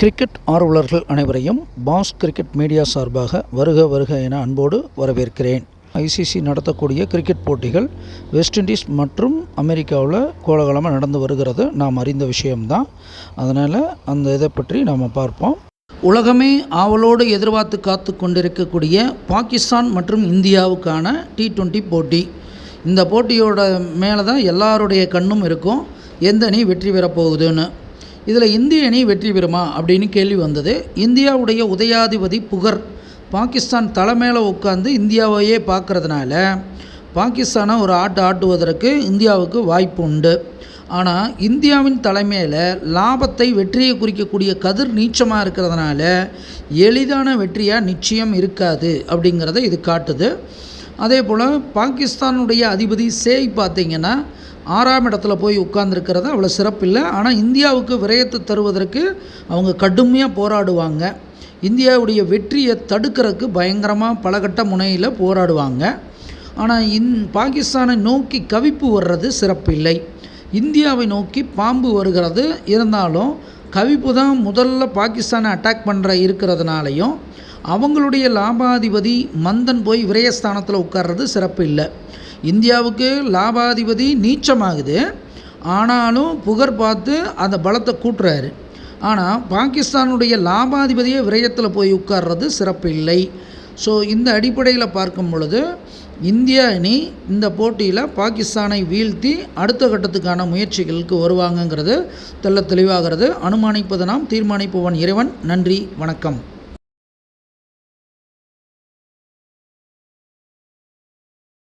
Cricket ஆர்வலர்கள் அனைவரையும் pass cricket media சார்பாக வருக வருக என அன்போடு வரவேற்கிறேன். ஐசிசி நடத்தக்கூடிய கிரிக்கெட் போட்டிகள் வெஸ்ட் இண்டீஸ் மற்றும் அமெரிக்காவில் கோலகலமாக நடந்து வருகிறது. நாம் அறிந்த விஷயம்தான். அதனால் அந்த இதை பற்றி நாம் பார்ப்போம். உலகமே ஆவலோடு எதிர்பார்த்து காத்து கொண்டிருக்கக்கூடிய பாகிஸ்தான் மற்றும் இந்தியாவுக்கான டி டுவெண்ட்டி போட்டி. இந்த போட்டியோட மேலே தான் எல்லாருடைய கண்ணும் இருக்கும். எந்த அணி வெற்றி பெறப்போகுதுன்னு இதில் இந்திய அணி வெற்றி பெறுமா அப்படின்னு கேள்வி வந்தது. இந்தியாவுடைய உதயாதிபதி புகர் பாகிஸ்தான் தலை மேலே உட்காந்து இந்தியாவையே பார்க்கறதுனால பாகிஸ்தானை ஒரு ஆட்டு ஆட்டுவதற்கு இந்தியாவுக்கு வாய்ப்பு உண்டு. ஆனால் இந்தியாவின் தலைமையில் லாபத்தை வெற்றியை குறிக்கக்கூடிய கதிர் நீச்சமாக இருக்கிறதுனால எளிதான வெற்றியாக நிச்சயம் இருக்காது அப்படிங்கிறத இது காட்டுது. அதே போல் பாகிஸ்தானுடைய அதிபதி சேய் பார்த்திங்கன்னா ஆறாம் இடத்துல போய் உட்கார்ந்துருக்கிறது அவ்வளோ சிறப்பில்லை. ஆனால் இந்தியாவுக்கு விரயத்தை தருவதற்கு அவங்க கடுமையாக போராடுவாங்க. இந்தியாவுடைய வெற்றியை தடுக்கிறதுக்கு பயங்கரமாக பலகட்ட முனையில் போராடுவாங்க. ஆனால் இந் பாகிஸ்தானை நோக்கி கவிப்பு வர்றது சிறப்பில்லை. இந்தியாவை நோக்கி பாம்பு வருகிறது. இருந்தாலும் கவிப்பு தான் முதல்ல பாகிஸ்தானை அட்டாக் பண்ணுற இருக்கிறதுனாலையும் அவங்களுடைய லாபாதிபதி மந்தன் போய் விரயஸ்தானத்தில் உட்கார்றது சிறப்பு இல்லை இந்தியாவுக்கு லாபாதிபதி நீச்சமாகுது. ஆனாலும் புகர் பார்த்து அந்த பலத்தை கூட்டுறாரு. ஆனால் பாகிஸ்தானுடைய லாபாதிபதியே விரயத்தில் போய் உட்கார்றது சிறப்பு இல்லை ஸோ இந்த அடிப்படையில் பார்க்கும் பொழுது இந்தியா அணி இந்த போட்டியில் பாகிஸ்தானை வீழ்த்தி அடுத்த கட்டத்துக்கான முயற்சிகளுக்கு வருவாங்கங்கிறது தெல்ல தெளிவாகிறது. அனுமானிப்பது நாம் தீர்மானிப்பவன் இறைவன். நன்றி வணக்கம்.